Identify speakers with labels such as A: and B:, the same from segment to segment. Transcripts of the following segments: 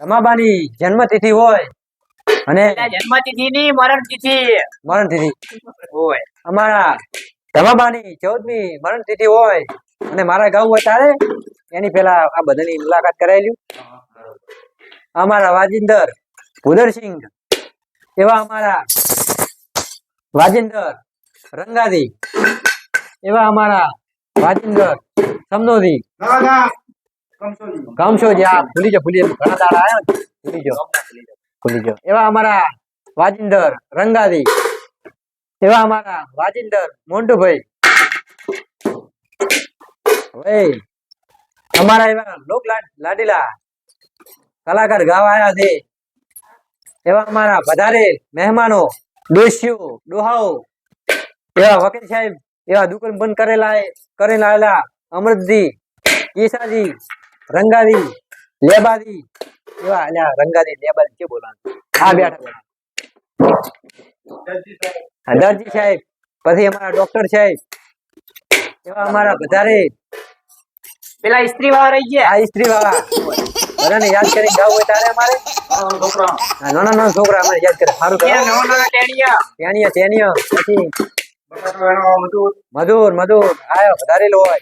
A: રમાબાની જન્મતિથિ હોય અને
B: જન્મતિથિ ની મરણ તિથિ
A: મરણ તિથિ
B: હોય.
A: અમારા રમાબાની ચૌદમી મરણ તિથિ હોય અને મારા ગાઉ હોય તારે? એની પેલા આ બધાની મુલાકાત કરાયેલી. અમારા વાજિંદર ભુદરસિંહ એવા અમારા વાજિંદર રંગાદી એવા અમારા વાજિંદર સમનોદી કામશોજી આ ભૂલી જાઓ ભૂલી જાઓ. ઘણા દાડા આવ્યો ભૂલી જાઓ. ભૂલી જાઓ. એવા અમારા વાજિંદર રંગાદી, એવા અમારા વાજિંદર મોન્ટુભાઈ. ભાઈ અમારા એવા લોક લાડીલા કલાકાર ગાવા આવ્યા છે. એવા અમારા વધારે મહેમાનો દોશીઓ દોહાઓ એવા વકીલ સાહેબ, એવા દુકાન બંધ કરેલા કરેલા, આવેલા અમૃતજી કેસાજી રંગાદી લેબાદી એવા અલ્યા રંગાદી લેબાદી કે બોલાવાનું? આ બેઠા બેઠા દરજી સાહેબ. પછી અમારા ડોક્ટર સાહેબ. એવા અમારા વધારે.
B: પેલા સ્ત્રી વાળા રહી ગયા.
A: આ સ્ત્રી વાળા બધાને યાદ કરી ગાવું હોય ત્યારે અમારે? નાના નાના છોકરા અમારે યાદ કરે. સારું
B: ટેણિયા.
A: ટેણીયા પછી મધુર મધુર. આયો વધારેલો હોય.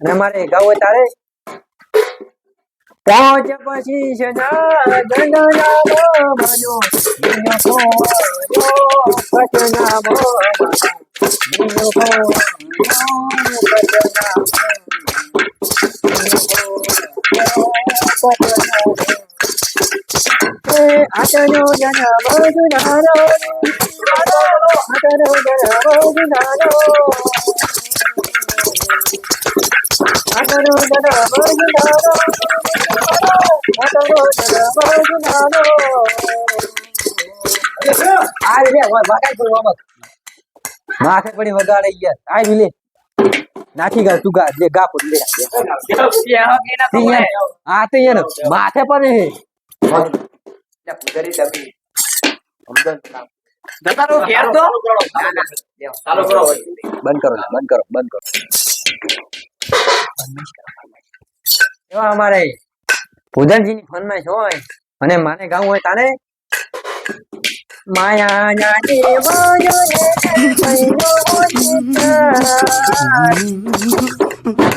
A: અને અમારે ગાવું હોય ત્યારે પહોંચ પછી છે ના જનના બનો દિનો કોયો કચના બો દિનો કોયો કચના આચનો જન મધુનારો આચનો જન મધુનારો આચનો જન મધુનારો આચનો જન મધુનારો આ રે વગાડ કોઈ વામક માથે પડી વગાડે ગયા આ લે નાખી ગા, તું ગા, લે, ગા પડી લે.
B: એના તો
A: યાર, માથે પડે હે. બંધ કરો બંધ કરો બંધ કરો. એવા અમારે? ભુદનજીની ફરમાઈશ હોય અને માને ગાવું હોય તારે? માયા જાને બોજો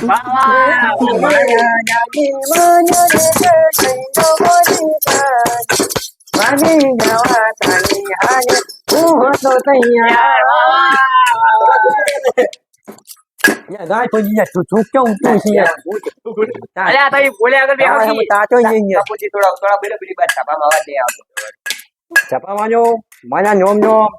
A: માયા જાને બોજો જવા તારી હાલે હું હતો તૈયાર ગાય તું તું કેમ તું છે
B: અલ્યા તો બોલે આગળ બેહો
A: તારા
B: કી.
A: તાતો ઈ
B: થોડા થોડા બેલો પેલી બાદ છાપામાં અવાજ નહીં આવતો
A: છપાવાજો માના નોમ નોમ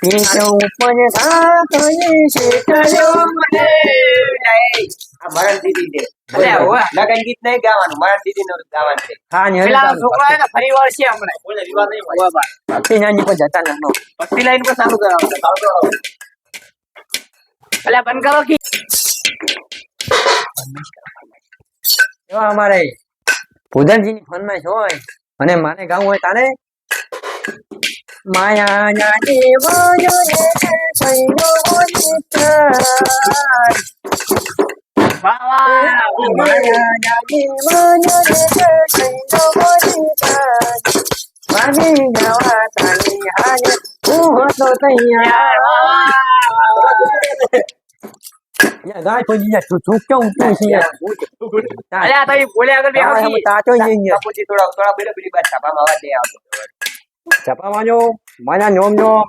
A: પીછો ઉપર સાતની શેકલ્યો
B: મને આ મરણ દીદી છે. લગન ગીત નહીં ગાવાનું મરણ દીદી નું ગાવાનું છે.
A: હા ને
B: છોકરા ને ફરી વળશે હમણાં. કોઈ વિવાદ નહીં હોય. બા.
A: નાની પર જતા નનો
B: ભક્તિ લાઈન પર ચાલુ કરાવો. ચાલુ બંધ કરો કી
A: એવા અમારે ભુદનજીની ફરમાઈશ હોય અને મારે ગાવું હોય તારે? માયા ને
B: છાપામાં
A: છપાવાજો માના નોમ નોમ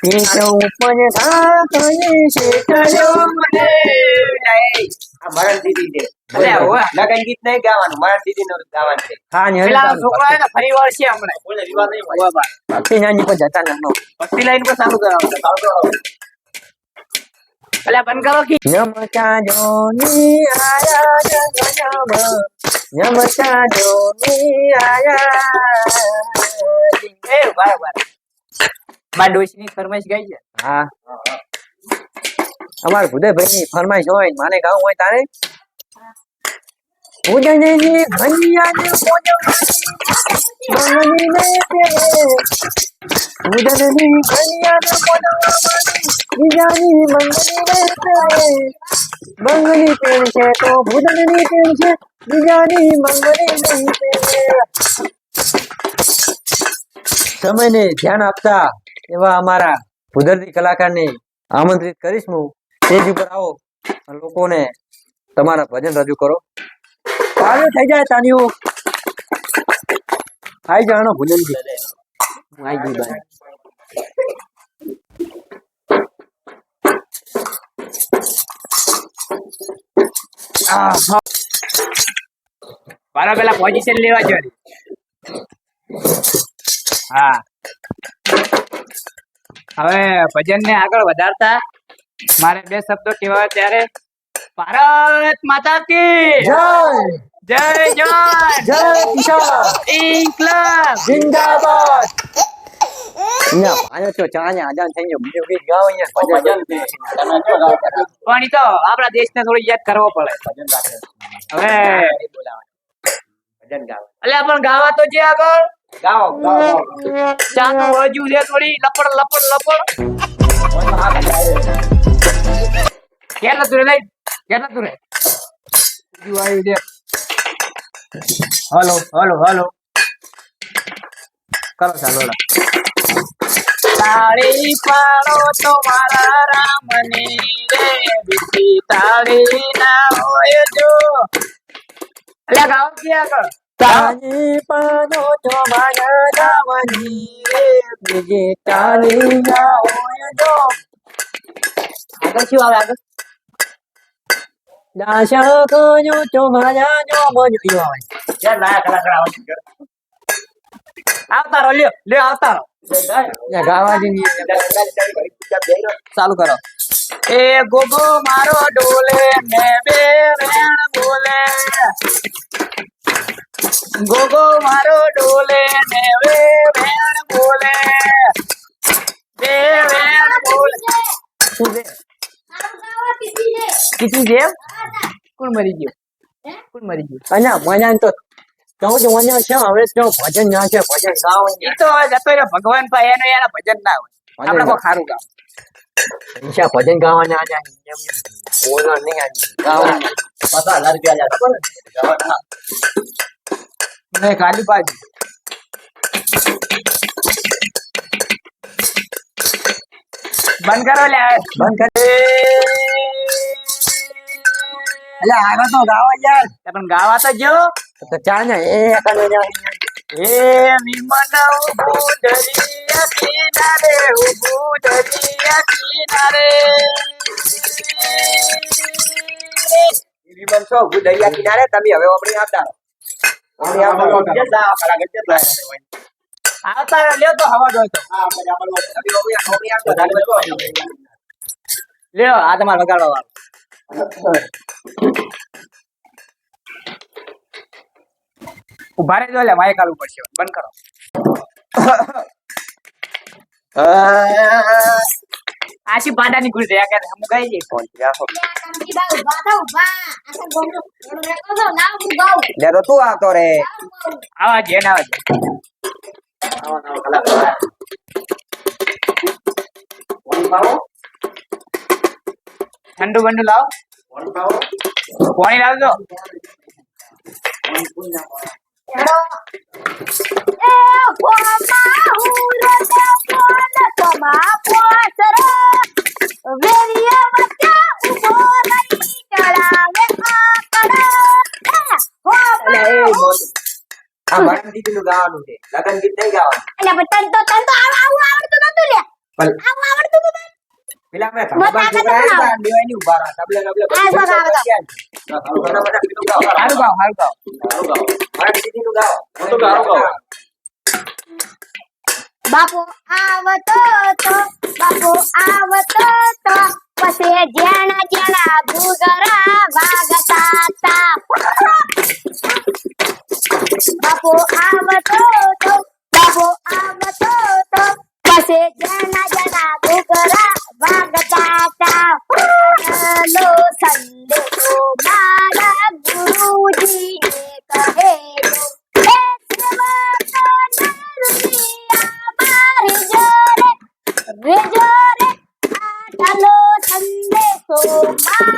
A: પીછો ઉપર
B: છે. લગન ગીત નહીં ગાવાનું મરણ દીદી નું ગાવાનું છે
A: હા ને
B: પેલા છોકરા હે ને ફરી વળશે હમણાં બોલે વિવાદ નહીં હોય બા
A: ભક્તિ નાની પર જતા નનો
B: ભક્તિ લાઈન પર ચાલુ કરાવો ચાલુ કરો અલ્યા બંધ કરો યમ
A: નમચાજો ની આયા જગનમ નમચાજો ની આયા
B: એ ઊભા ઊભા ની ફરમાઈશ ગઈ છે
A: હા અમાર ભુદેભાઈ ની ફરમાઈશ હોય ને માને ગાવું હોય તારે મંગનીને પેરે ભુજનની ભૈયાને મોજવાની પેરે મંગની પહેરશે તો ભુજનની પહેરશે બીજાની મંગની નહીં સમયને ધ્યાન આપતા એવા અમારા કુદરતી કલાકારને આમંત્રિત કરીશ હું. સ્ટેજ ઉપર આવો લોકોને તમારા ભજન રજૂ કરો. તાળીઓ થઈ જાય તાળીઓ. આઈ જાણો ભજનથી હું આઈ ગઈ બાય
B: મારા પેલા પોઝિશન લેવા જોઈએ હા. હવે ભજન ને આગળ વધારતા મારે બે શબ્દો કહેવા ત્યારે ભારત માતા કી
A: જય.
B: જય જવાન.
A: જય
B: ઇન્કલાબ.
A: જિંદાબાદ. તો આજાન થઈ ગયો. બીજું અહીંયા ભજન
B: પણ તો આપણા દેશને થોડું યાદ કરવો પડે. હવે
C: ભજન ગાવ.
B: અલ્યા પણ ગાવા તો જે આગળ.
C: ગાઓ
B: હજુ છે થોડી લપડ લપડ લપડ. ક્યાં નતું રે લઈ ક્યાં નતું રે. બીજું આવ્યું છે. Hello hello hello. કરો ચાલો તાળી પાડો તો મારા રામની રે બીજી તાળી ના હોય જો. અલ્યા ગાવ ક્યાં આગળ?
A: તાની પાનો તો મારા દાવાની બીજે તાલી ના હોય જો.
B: આગળ શું આવે આગળ?
A: દાશા કયો તો મારા જો મજો યો આવે.
B: યાર લાયા કલાકાર આવો છે. આવતા રહો લ્યો લ્યો આવતા રહો
A: ત્યાં ગાવા જઈએ
B: ચાલુ કરો. એ ગોગો મારો ડોલે ને બે વેણ બોલે. ગોગો મારો ડોલે ને વે વેણ બોલે. વે વેણ બોલે. શું છે કીધું છે કોણ મરી ગયો? કોણ મરી ગયો?
A: અને મજા તો ચૌદ મજા છે હવે તો ભજન ના છે ભજન ગાવ
B: એ તો જતો રહ્યો ભગવાન ભાઈ એનો એના ભજન ના હોય. આપણે કોઈ ખારું ગાવ.
A: ઈશા ભજન ગાવાના આ જાય એમ એમ બોલો નહીં આ ગાવાના.
C: પચાસ હજાર રૂપિયા લ્યા. ગાવાના.
B: નહીં ખાલી ભાજી. બંધ કરો લે
A: બંધ કરે એટલે આગળ તો ગાવા યાર.
B: પણ ગાવા તો જો.
A: તો ચા ને એ કને
B: હે વિમન ઉભું દરિયા કિનારે ઉભું દરિયા કિનારે.
C: વિમાન હું દરિયા કિનારે તમે હવે આપણે આવતા આવતા
B: લ્યો તો હવા દો. લ્યો આ તમારે વગાડવા ઊભા રહેજો લે માય કાઢવું પડશે બંધ કરો. આશી પાડાની ગુલ રહ્યા કે હમ ગઈ જઈ ફોન.
C: લે તો તું આવતો રે.
B: આવા જે ના આવે ઠંડુ બંડુ લાવ. પાણી લાવજો.
C: ગાવાનું છે લગન ગીત નહીં ગાવાનું હતા, રહ્યા. તબલે તબલે ગાઓ.
B: ગાવ સારું ગાવ
C: ગાઓ, ગાઓ. મરણ દીદીનું ગાઓ. મોટું ગાઓ, ગાઓ.
D: બાપુ આવતો તો બાપુ આવતો તો પછી જેણા જેણા ઘૂઘરા વાગતા તા બાપો આવતો તો બાપો આવતો તો પસે જના જના ઘોઘરા વાગતા તા ચલો સંદેશો મારા ગુરુજીને કહે રે જોરે આ ચલો સંદેશો મારા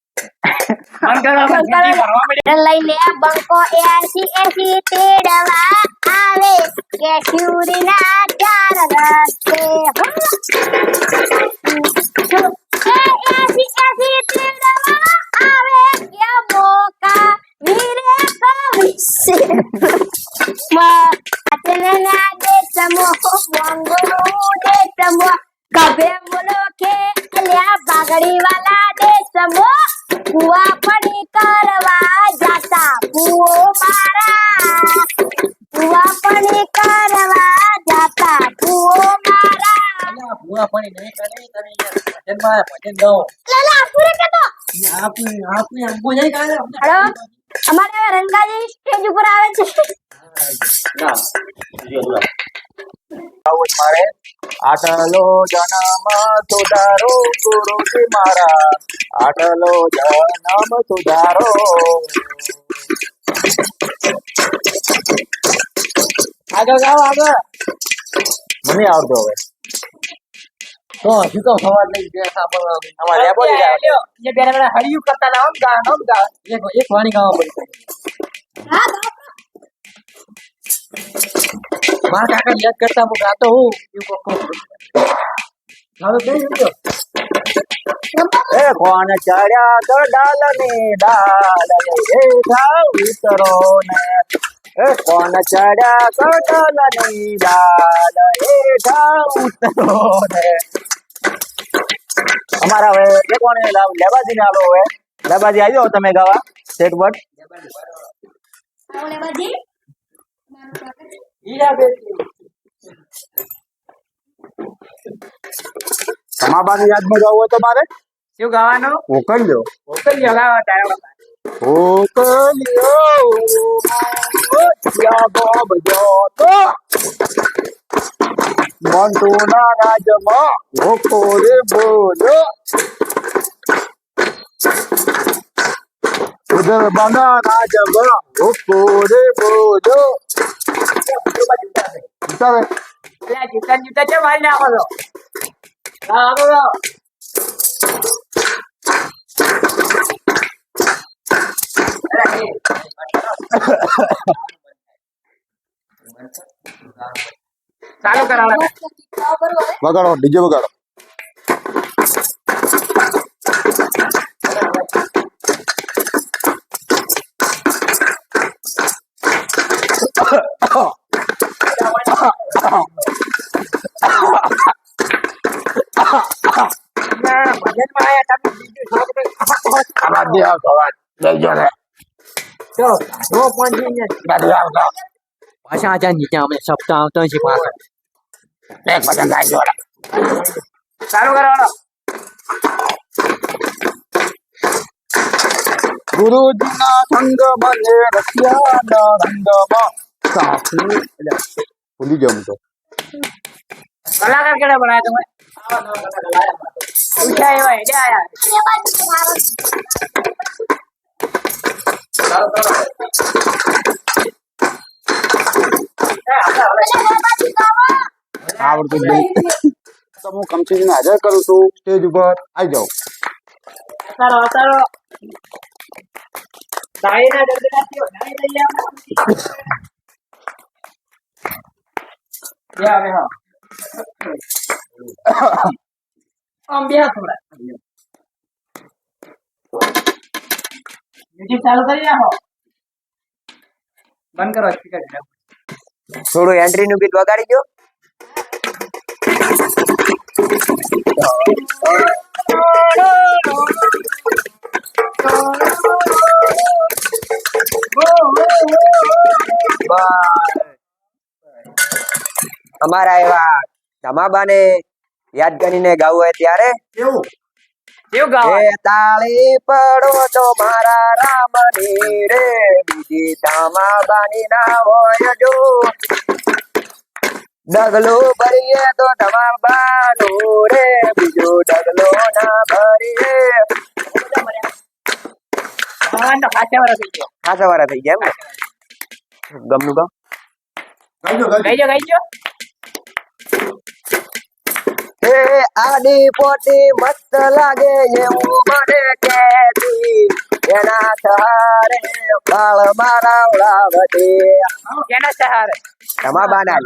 D: લઈને બંકો એસી એસી તેડવા આવે કે શિવરીના ચાર રસ્તે એસી એસી તેડવા અમારે રંગાજી સ્ટેજ ઉપર આવે છે.
E: મારે આટલો જનમ સુધારો ગુરુજી મારા આટલો જનમ સુધારો. આગળ ગાઓ આગળ. મને આવડતો હવે.
A: તો હજુ તો સવાર નહીં બે સાંભળવા
E: અમારે લેબો જ ગાવ એ બેરા બેરા હરિયું કરતા ના આમ ગા આમ ગા
A: એક એક વાણી ગાવા પડી.
D: હા
A: મારા કાકા યાદ કરતા હું ગાતો હું એવું કોક કોક હવે કઈ ગયો
E: એ કોણ ચડ્યા તો ડાલની ડાલ એ ઉતરો ને કોણ ચડ્યા કટલ ને ઉતરો ને અમારા હવે એ કોણ લેબાજી ને આલો હવે. લેબાજી આવ્યો તમે ગાવા? સેટ બટ?
D: આવો લેવાજી
A: હીરા બેટી
E: તમારા બાને યાદમાં ગાવું હોય તો મારે
B: શું ગાવાનું?
E: ઓકલ્યો
B: મોકલ્યો ગાવા તારો
E: ઓકલ્યો યા બોબ જો તો મંટુના રાજમાં લોકો રે બોલો ઉધર બના રાજમાં લોકો રે બોલો
B: એટલે જૂતા જૂતા છે મારી નાખો છો હા આગળ ગાઓ. અરે, એ. ચાલુ કરાવો
E: વગાડો ડીજે વગાડો.
B: ભજનમાં આવ્યા તમે બીજું તો-
E: આવા દે આવતો વાત લઈજો ને
B: જો, જો પહોંચી ને.
E: ગાડી આવતો
A: પાછા આજા નીચે અમે સપ્તાહ આવતા છે પાછા
E: એક ભજન ગાઈ જોડે
B: ચાલુ કરાવો
E: ગુરુજીના સંગ મને રખ્યાના રંગમાં સાથી એટલે ભૂલી ગયો હું તો
B: કલાકાર કેડા બનાવ્યા તમે પૂછ્યા એવા હેડે આયા
E: આવડતું તો હું કમ્પ્યુટર હાજર કરું છું સ્ટેજ ઉપર આવી.
B: દઈ હા. આમ બે થોડા. યુટ્યુબ ચાલુ કરી નાખો. બંધ કરો સ્પીકર
C: થોડું એન્ટ્રી નું ગીત વગાડી દો. અમારા એવા ધમાબાને યાદ કરીને ગાવું હોય ત્યારે
E: એવું
B: કેવું ગાવા?
C: તાળી પડો તો મારા રામની રે બીજી ધમાબાની ના હોય જો. ડગલો ભરીએ તો ધમાબાનું રે બીજું ડગલો ના ભરીએ.
B: ખાસા થઈ ગયો.
C: ખાસા વાળા થઈ ગયા એમ ગમનું ગામ
E: ગાઈજો ગઈજો
B: ગઈજો
C: એ આડી પોટી મસ્ત લાગે એવું મને કેતી એના સહારે બાળ મારા ઉડાવતી.
B: એના સહારે?
C: ધમાબાના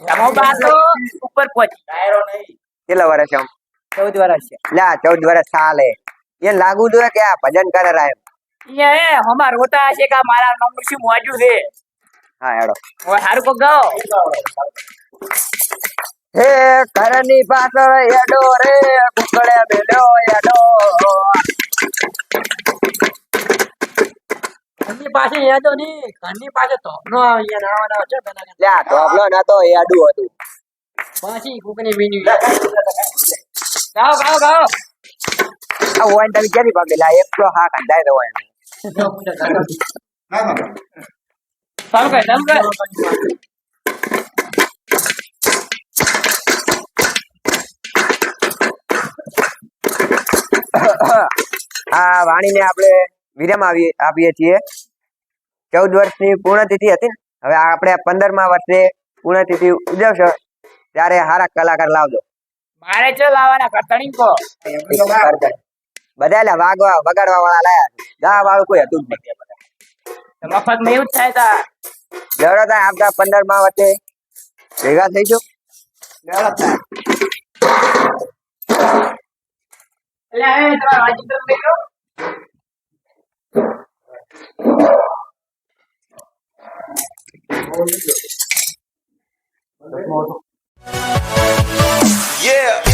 B: તમારા તો ઉપર પહોંચી
C: કેટલા વર્ષ આમ?
B: ચૌદ વર્ષ છે.
C: લા ચૌદ વર્ષ ચાલે. એ લાગુ જોઈએ કે આ ભજન કરે રાય.
B: એ હમાર રોતા હશે કે આ મારા નામનું શું મોજું છે?
C: હા હેડો.
B: હવે સારું કોક ગાઓ.
C: હે ઘરની પાછળ એડો રે કુકડે બેડો એડો
A: ઘરની પાસે તો નહીં ઘરની પાસે તો. નો અહીંયા નાવાના છે પેલા કે
C: લ્યા તોબલો નતો એડું હતું.
A: પાછી કુકની મીની
B: ગાઓ ગાઓ ગાઓ.
C: આ હોય ને તમે ક્યાંથી એક તો હા કંધાઈ દો હોય
E: ના ના.
B: ચાલુ કર ચાલુ કર
C: આ વાણીને આપણે વિરામ આવી આપીએ છીએ. ચૌદ વર્ષની પૂર્ણતિથિ હતી હવે આપણે પંદરમા વર્ષે પૂર્ણતિથિ ઉજવશો ત્યારે સારા કલાકાર લાવજો.
B: મારે ચો લાવવાના કરતણી કો.
C: બધા વાગવા વગાડવા વાળા લાયા ગા વાળું કોઈ હતું જ નહીં
B: મફતમાં એવું જ થાય તા
C: દેવડાતા આપતા પંદરમાં વચ્ચે. ભેગા
B: થઈ જો દેવડાતા Yeah.